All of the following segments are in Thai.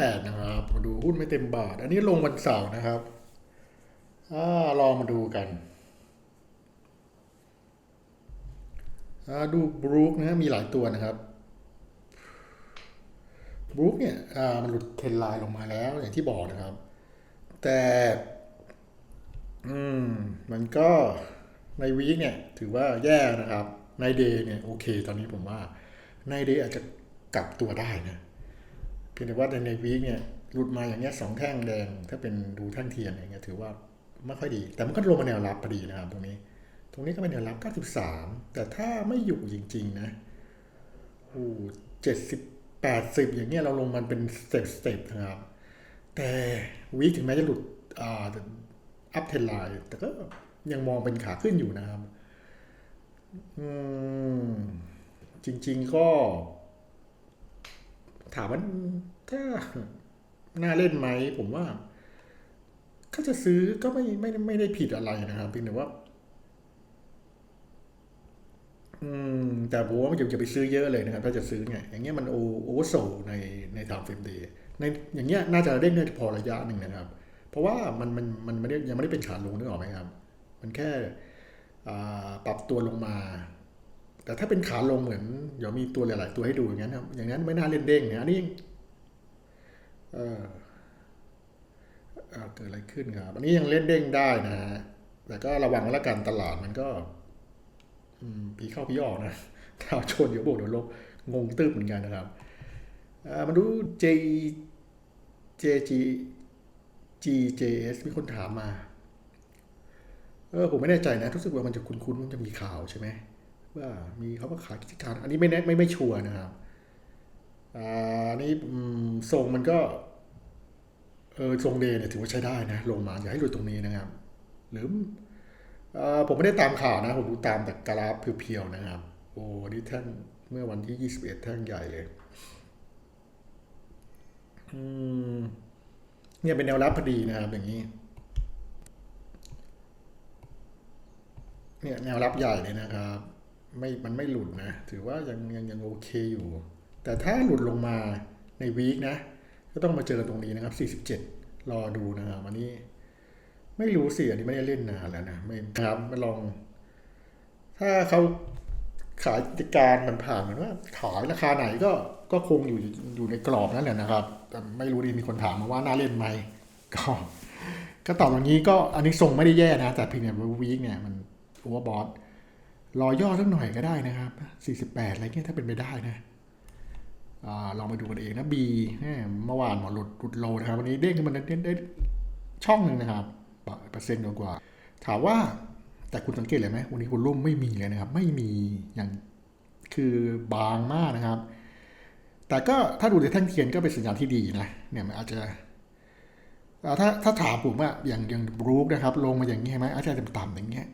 8 นะครับมาดูหุ้นไม่เต็มบาท อันนี้ลงวันเสาร์นะครับอลองมาดูกันดูบรูคนะมีหลายตัวนะครับบรูคเนี่ยมันหลุดเทรนไลน์ลงมาแล้วอย่างที่บอกนะครับ แต่ อืม มันก็ในวีคเนี่ย ถือว่าแย่นะครับ ในเดย์เนี่ย โอเค ตอนนี้ผมว่า ในเดย์อาจจะกลับตัวได้นะ เพียงแต่ว่าในในวีคเนี่ยหลุดมาอย่างเงี้ยสองแท่งแดง ถ้าเป็นดูแท่งเทียนอย่างเงี้ยถือว่าไม่ค่อยดี แต่มันก็ลงมาแนวรับพอดีนะครับตรงนี้ ตรงนี้ก็เป็นแนวรับ 93 แต่ถ้าไม่อยู่จริง ๆ นะโอ้เจ็ดสิบแปดสิบอย่างเงี้ยเราลงมันเป็นสเต็ปสเต็ปนะครับ แต่วีคถึงแม้จะหลุดอ่าอัพเทนไลน์แต่ก็ยังมองเป็นขาขึ้นอยู่นะครับ อืม จริง ๆ ก็ ถามว่าถ้าน่าเล่นไหมผมว่าถ้าจะซื้อก็ไม่ไม่ไม่ได้ผิดอะไรนะครับเพียงแต่ว่า อืม แต่ผมว่าอย่าไปซื้อเยอะเลยนะครับ ถ้าจะซื้อเนี่ยอย่างเงี้ยมันโอโอเวอร์โซในในทางเฟรมเดย์ในอย่างเงี้ยน่าจะเด้งได้พอระยะหนึ่งนะครับ เพราะว่ามันมันมันไม่ได้ยังไม่ได้เป็นขาลงนึกออกไหมครับ มันแค่ปรับตัวลงมา แต่ถ้าเป็นขาลงเหมือนเดี๋ยวมีตัวหลาย ๆ ตัวให้ดูอย่างนั้นครับ อย่างนั้นไม่น่าเล่นเด้งนะอันนี้เออเกิดอะไรขึ้นครับอันนี้ยังเล่นเด้งได้นะฮะแต่ก็ระวังแล้วกันตลาดมันก็ผีเข้าผีออกนะถ้าชนเดี๋ยวบวกเดี๋ยวลบงงตื้บเหมือนกันนะครับมาดู J JG GJS มีคนถามมา เออผมไม่แน่ใจนะรู้สึกว่ามันจะคุ้นๆมันจะมีข่าวใช่ไหม ว่ามีเขาว่าขายกิจการ อันนี้ไม่แน่ไม่ไม่ชัวร์นะครับอันนี้ทรงมันก็เออทรงเดเนี่ยถือว่าใช้ได้นะลงมาอย่าให้หลุดตรงนี้นะครับ หรือผมไม่ได้ตามข่าวนะ ผมดูตามแต่กราฟเพียวๆนะครับ โอ้นี่แท่งเมื่อวันที่ 21 แท่งใหญ่เลยเนี่ยเป็นแนวรับพอดีนะครับ อย่างนี้ เนี่ยแนวรับใหญ่เลยนะครับ ไม่มันไม่หลุดนะ ถือว่ายังยังยังโอเคอยู่ แต่ถ้าหลุดลงมาในวีคนะ ก็ต้องมาเจอตรงนี้นะครับ 47 รอดูนะครับวันนี้ ไม่รู้สิอันนี้ไม่ได้เล่นนานแล้วนะ ไม่ครับมาลอง ถ้าเขาขายกิจการมันผ่านเหมือนว่าขายราคาไหนก็ก็คงอยู่อยู่ในกรอบนั่นแหละนะครับ แต่ไม่รู้ดีมีคนถามมาว่าน่าเล่นไหมก็ก็ตอบอย่างนี้ก็อันนี้ทรงไม่ได้แย่นะ แต่เพียงแต่ว่าวีคเนี่ยมันโอเวอร์บอท รอย่อสักหน่อยก็ได้นะครับ 48 อะไรเงี้ยถ้าเป็นไปได้นะอลองไปดูกันเองนะ B แหมเมื่อวานหมอหลุดหลุดโลนะครับ วันนี้เด้งขึ้นมาได้ได้ช่องหนึ่งนะครับเปอร์เซ็นต์กว่า ถามว่าแต่คุณสังเกตเลยไหมวันนี้วอลลุ่มไม่มีเลยนะครับ ไม่มีอย่างคือบางมากนะครับ แต่ก็ถ้าดูในแท่งเทียนก็เป็นสัญญาณที่ดีนะเนี่ยมันอาจจะถ้าถ้าถามผมอะอย่างอย่างบรูคนะครับ ลงมาอย่างนี้ใช่ไหมอาจจะต่ำๆอย่างเงี้ย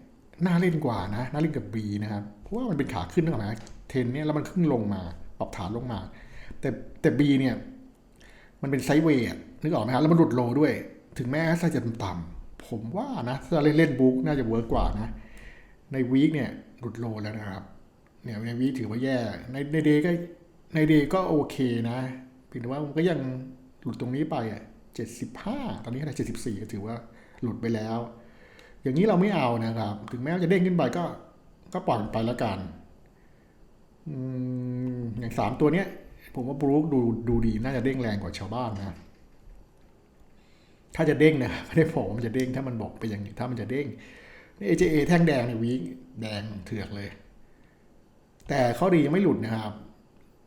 น่าเล่นกว่านะ น่าเล่นกับ B นะครับ เพราะว่ามันเป็นขาขึ้นนึกออกไหมเทนเนี่ยแล้วมันขึ้นลงมาปรับฐานลงมา แต่แต่ B เนี่ย มันเป็นไซด์เวย์นึกออกไหมครับแล้วมันหลุดโลด้วย ถึงแม้ไซด์จะต่ำๆผมว่านะถ้าเล่นเล่นบุ๊กน่าจะเวิร์กกว่านะ ในวีคเนี่ยหลุดโลแล้วนะครับ เนี่ยในวีคถือว่าแย่ ในในเดย์ก็ในเดย์ก็โอเคนะเพียงแต่ว่ามันก็ยังหลุดตรงนี้ไปอะเจ็ดสิบห้าตอนนี้ขนาดเจ็ดสิบสี่ก็ถือว่าหลุดไปแล้ว อย่างนี้เราไม่เอานะครับ ถึงแม้จะเด้งขึ้นไปก็ก็ปล่อยมันไปแล้วกันอย่างสามตัวเนี้ย ผมว่าบรูคดูดูดีน่าจะเด้งแรงกว่าชาวบ้านนะ ถ้าจะเด้งนะไม่ได้บอกว่ามันจะเด้งถ้ามันบอกไปอย่างนี้ถ้ามันจะเด้งนี่ AJA แท่งแดงในวีคแดงเถือกเลย แต่ข้อดียังไม่หลุดนะครับ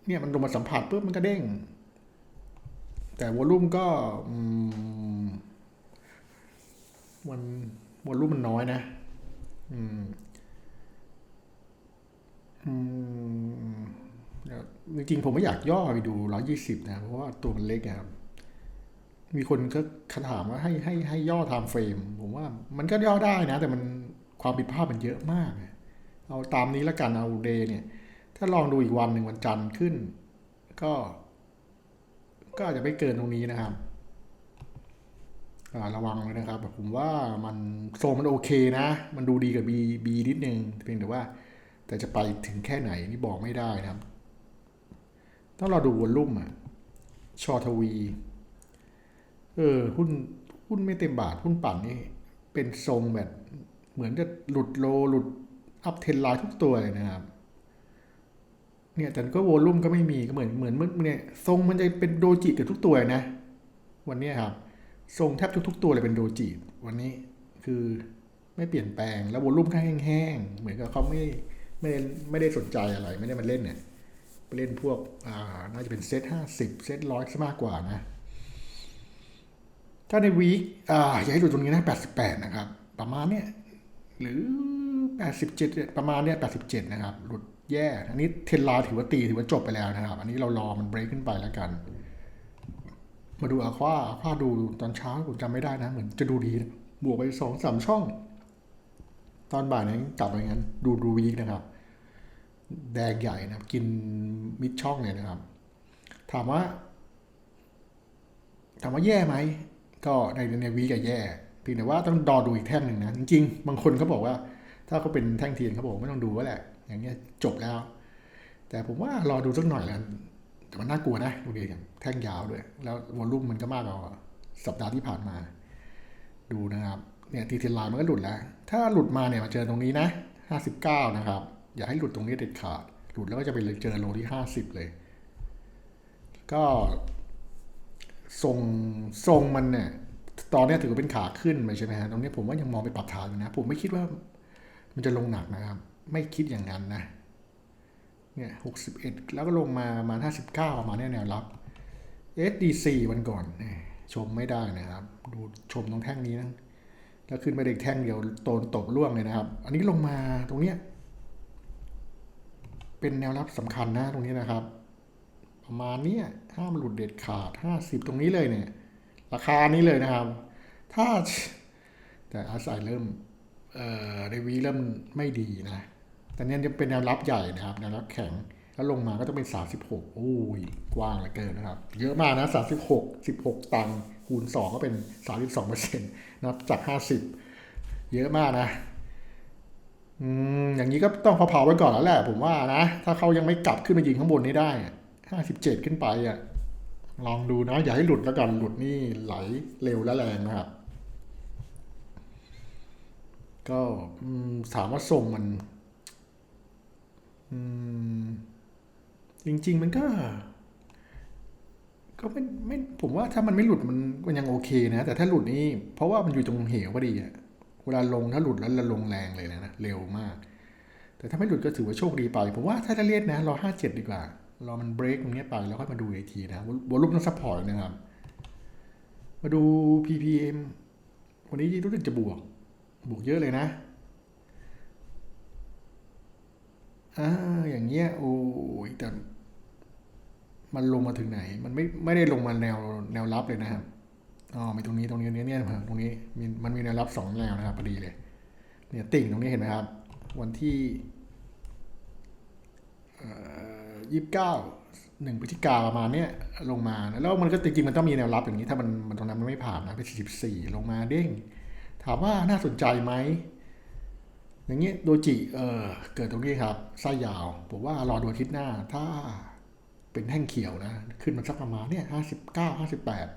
เนี่ยมันลงมาสัมผัสปุ๊บมันก็เด้ง แต่วอลลุ่มก็มัน วอลลุ่มมันน้อยนะ อืม อืมจริงๆผมไม่อยากย่อไปดูร้อยี่สิบนะ เพราะว่าตัวมันเล็กอะครับ มีคนก็คถามว่าให้ให้ให้ย่อไทม์เฟรม ผมว่ามันก็ย่อได้นะ แต่มันความผิดพลาดมันเยอะมาก เอาตามนี้และกันเอาเดย์เนี่ย ถ้าลองดูอีกวันหนึ่งวันจันทร์ขึ้น ก็ ก็อาจจะไม่เกินตรงนี้นะครับ ระวังเลยนะครับแบบผมว่ามันโซมันโอเคนะ มันดูดีกับ B B นิดนึงเพียงแต่ว่า แต่จะไปถึงแค่ไหนนี่บอกไม่ได้นะครับ ต้องรอดูวอลลุ่มอะชอทวี เออ หุ้นหุ้นไม่เต็มบาท หุ้นปั่นนี่ เป็นทรงแบบ เหมือนจะหลุดโลหลุดอัพเทนไลน์ทุกตัวเลยนะครับเนี่ยแต่ก็โวลุ่มก็ไม่มีก็เหมือนเหมือนเนี่ยทรงมันจะเป็นโดจิกับทุกตัวนะ วันนี้ครับ ทรงแทบทุกๆตัวเลยเป็นโดจิวันนี้คือไม่เปลี่ยนแปลง แล้วโวลุ่มก็แห้งๆ เหมือนกับเขาไม่ไม่ไม่ได้สนใจอะไร ไม่ได้มาเล่นเนี่ยไปเล่นพวกอ่าน่าจะเป็นเซตห้าสิบเซตร้อยซะมากกว่านะ ถ้าในวีคอ่าอย่าให้ดูตรงนี้นะ88นะครับ ประมาณเนี้ยหรือ87เนี่ยประมาณเนี้ย87นะครับ หลุดแย่ อันนี้เทนลน์ถือว่าตีถือว่าจบไปแล้วนะครับ อันนี้เรารอมันเบรกขึ้นไปแล้วกัน มาดูอาควาอาควาดูตอนเช้าผมจำไม่ได้นะ เหมือนจะดูดีนะบวกไปสองสามช่อง ตอนบ่ายนั้นกลับไปงั้น ดูดูวีคนะครับ แดงใหญ่นะครับ กินมิดช่องเนี่ยนะครับ ถามว่า ถามว่าแย่ไหม ก็ในในวีก็แย่เพียงแต่ว่าต้องรอดูอีกแท่งหนึ่งนะ จริงๆ บางคนเขาบอกว่า ถ้าเขาเป็นแท่งเทียนเขาบอกไม่ต้องดูก็แหละ อย่างเงี้ยจบแล้ว แต่ผมว่ารอดูสักหน่อยแล้วกัน แต่มันน่ากลัวนะดูดิอย่างแท่งยาวด้วย แล้ววอลลุ่มมันก็มากกว่าสัปดาห์ที่ผ่านมา ดูนะครับเนี่ยทีเทนไลน์มันก็หลุดแล้ว ถ้าหลุดมาเนี่ยมาเจอตรงนี้นะ 59 นะครับ อย่าให้หลุดตรงนี้เด็ดขาด หลุดแล้วก็จะไปเจอโลที่ 50 เลย ก็ทรงทรงมันเนี่ยตอนนี้ถือว่าเป็นขาขึ้นไปใช่ไหมฮะตรงนี้ผมว่ายังมองไปปรับฐานอยู่นะ ผมไม่คิดว่ามันจะลงหนักนะครับ ไม่คิดอย่างนั้นนะ เนี่ยหกสิบเอ็ดแล้วก็ลงมาประมาณห้าสิบเก้าประมาณนี้แนวรับ SDC วันก่อนชมไม่ได้นะครับ ดูชมตรงแท่งนี้นะ แล้วขึ้นไปเด็กแท่งเดียวโตนตบล่วงเลยนะครับ อันนี้ลงมาตรงเนี้ยเป็นแนวรับสำคัญนะตรงนี้นะครับ ประมาณเนี้ยห้ามหลุดเด็ดขาด50ตรงนี้เลยเนี่ย ราคานี้เลยนะครับ ถ้าแต่อาศัยเริ่มเอ่อในวีเริ่มไม่ดีนะ แต่เนี้ยจะเป็นแนวรับใหญ่นะครับ แนวรับแข็ง แล้วลงมาก็ต้องเป็น 36 โอ้ย กว้างเหลือเกินนะครับ เยอะมากนะ 36 16 ตังค์คูณ 2 ก็เป็น 32เปอร์เซ็นต์นะครับจาก 50 เยอะมากนะ อืม อย่างนี้ก็ต้องเผาๆไว้ก่อนแล้วแหละ ผมว่านะ ถ้าเขายังไม่กลับขึ้นมายิงข้างบนนี้ได้ 57 ขึ้นไปอะ ลองดูนะ อย่าให้หลุดแล้วกัน หลุดนี่ไหลเร็วและแรงนะครับก็ถามว่าทรงมัน จริง ๆ มันก็ ก็ไม่ไม่ผมว่าถ้ามันไม่หลุดมันมันยังโอเคนะ แต่ถ้าหลุดนี่เพราะว่ามันอยู่ตรงเหวพอดีอะเวลาลงถ้าหลุดแล้วเราลงแรงเลยนะนะเร็วมาก แต่ถ้าไม่หลุดก็ถือว่าโชคดีไป ผมว่าถ้าจะเลียดนะรอห้าเจ็ดดีกว่ารอมันเบรกตรงนี้ไปแล้วค่อยมาดูอีกทีนะวอลลุ่มต้องซัพพอร์ตนะครับ มาดู ppm วันนี้รู้สึกจะบวก บวกเยอะเลยนะ อ่าอย่างเงี้ยโอ้ยแต่มันลงมาถึงไหน มันไม่ไม่ได้ลงมาแนวแนวรับเลยนะครับอ๋อมีตรงนี้ตรงนี้เนี่ยเนี่ยตรงนี้มีมันมีแนวรับสองแนวนะครับพอดีเลย เนี่ยติ่งตรงนี้เห็นไหมครับ วันที่ยี่สิบเก้าหนึ่งพฤศจิกาประมาณเนี้ยลงมาแล้วมันก็จริงๆมันต้องมีแนวรับอย่างนี้ถ้ามันมันตรงนั้นมันไม่ผ่านนะเป็นสี่สิบสี่ลงมาเด้ง ถามว่าน่าสนใจไหม อย่างเงี้โดจิเออเกิดตรงนี้ครับไส้ยาว ผมว่ารอดูอาทิตย์หน้า ถ้าเป็นแท่งเขียวนะ ขึ้นมาสักประมาณเนี่ยห้าสิบเก้าห้าสิบแปด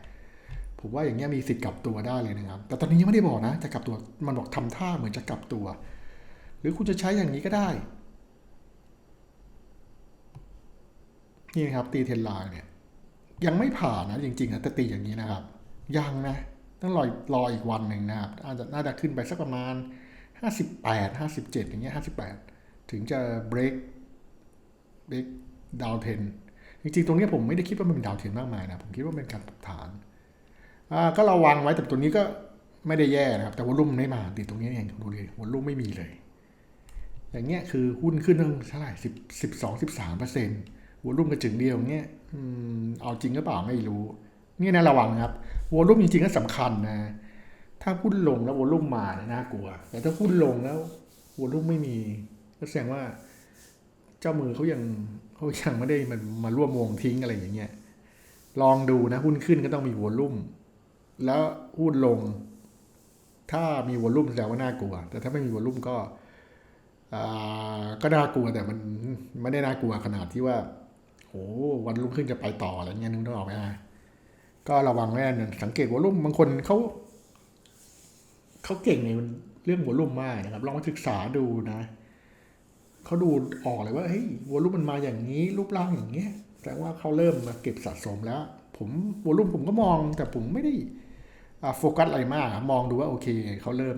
ผมว่าอย่างเงี้ยมีสิทธิ์กลับตัวได้เลยนะครับ แต่ตอนนี้ยังไม่ได้บอกนะ จะกลับตัวมันบอกทำท่าเหมือนจะกลับตัว หรือคุณจะใช้อย่างนี้ก็ได้ นี่นะครับตีเทนไลน์เนี่ย ยังไม่ผ่านนะจริงๆนะแต่ตีอย่างนี้นะครับ ยังนะต้องรอรออีกวันหนึ่งนะครับอาจจะน่าจะขึ้นไปสักประมาณ 58 57 อย่างเงี้ย58 ถึงจะ break break down 10จริงๆ ตรงเนี้ยผมไม่ได้คิดว่ามันเป็นดาวเทนมากมายนะ ผมคิดว่าเป็นการปรับฐาน ก็ระวังไว้แต่ตัวนี้ก็ไม่ได้แย่นะครับ แต่วอลุ่มไม่มาติดตรงนี้เองดูดิวอลุ่มไม่มีเลย อย่างเงี้ยคือหุ้นขึ้นตั้งเท่าไหร่สิบสิบสองสิบสามเปอร์เซ็นต์วอลุ่มกระจึงเดียวเงี้ยเอาจริงหรือเปล่าไม่รู้ นี่นะระวังครับวอลุ่มจริงๆก็สำคัญนะ ถ้าหุ้นลงแล้ววอลุ่มมาเนี่ยน่ากลัว แต่ถ้าหุ้นลงแล้ววอลุ่มไม่มีก็แสดงว่าเจ้ามือเขายังเขายังไม่ได้มันมาร่วมวงทิ้งอะไรอย่างเงี้ยลองดูนะ หุ้นขึ้นก็ต้องมีวอลุ่มแล้วหุ้นลง ถ้ามีวอลุ่มแสดงว่าน่ากลัว แต่ถ้าไม่มีวอลุ่มก็อ่าก็น่ากลัวแต่มันไม่ได้น่ากลัวขนาดที่ว่าโอ้วันรุ่งขึ้นจะไปต่ออะไรเงี้ยนึกออกไหมฮะก็ระวังแน่นสังเกตวอลุ่มบางคนเขา เขาเก่งในเรื่องวอลลุ่มมากนะครับ ลองมาศึกษาดูนะ เขาดูออกเลยว่าเฮ้ยวอลลุ่มมันมาอย่างนี้ รูปร่างอย่างเงี้ยแสดงว่าเขาเริ่มมาเก็บสะสมแล้ว ผมวอลลุ่มผมก็มองแต่ผมไม่ได้โฟกัสอะไรมากมองดูว่าโอเคเขาเริ่ม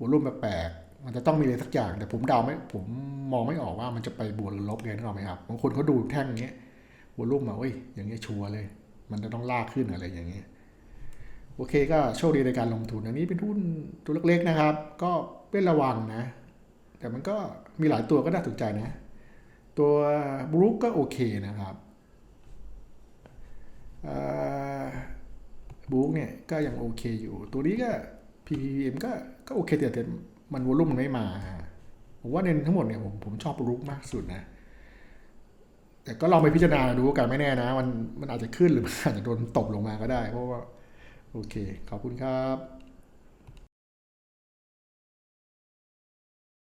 วอลลุ่มแปลกมันจะต้องมีอะไรสักอย่าง แต่ผมเดาไม่ผมมองไม่ออกว่ามันจะไปบวกหรือลบไงนึกออกไหมครับบางคนเขาดูแท่งเงี้ยวอลลุ่มมาเว้ยอย่างเงี้ยชัวร์เลย มันจะต้องลากขึ้นอะไรอย่างเงี้ย โอเคก็โชคดีในการลงทุนอันนี้เป็นหุ้นตัวเล็กๆนะครับ ก็เป็นระวังนะ แต่มันก็มีหลายตัวก็น่าสนใจนะ ตัวบรูคก็โอเคนะครับบรูคเนี่ยก็ยังโอเคอยู่ ตัวนี้ก็ PPM ก็ก็โอเคแต่แต่มันวอลุ่มมันไม่มาผมว่าในทั้งหมดเนี่ยผมผมชอบบรูคมากสุดนะแต่ก็ลองไปพิจารณาดูกันไม่แน่นะ มันมันอาจจะขึ้นหรือมันอาจจะโดนตบลงมาก็ได้ เพราะว่า โอเค ขอบคุณครับ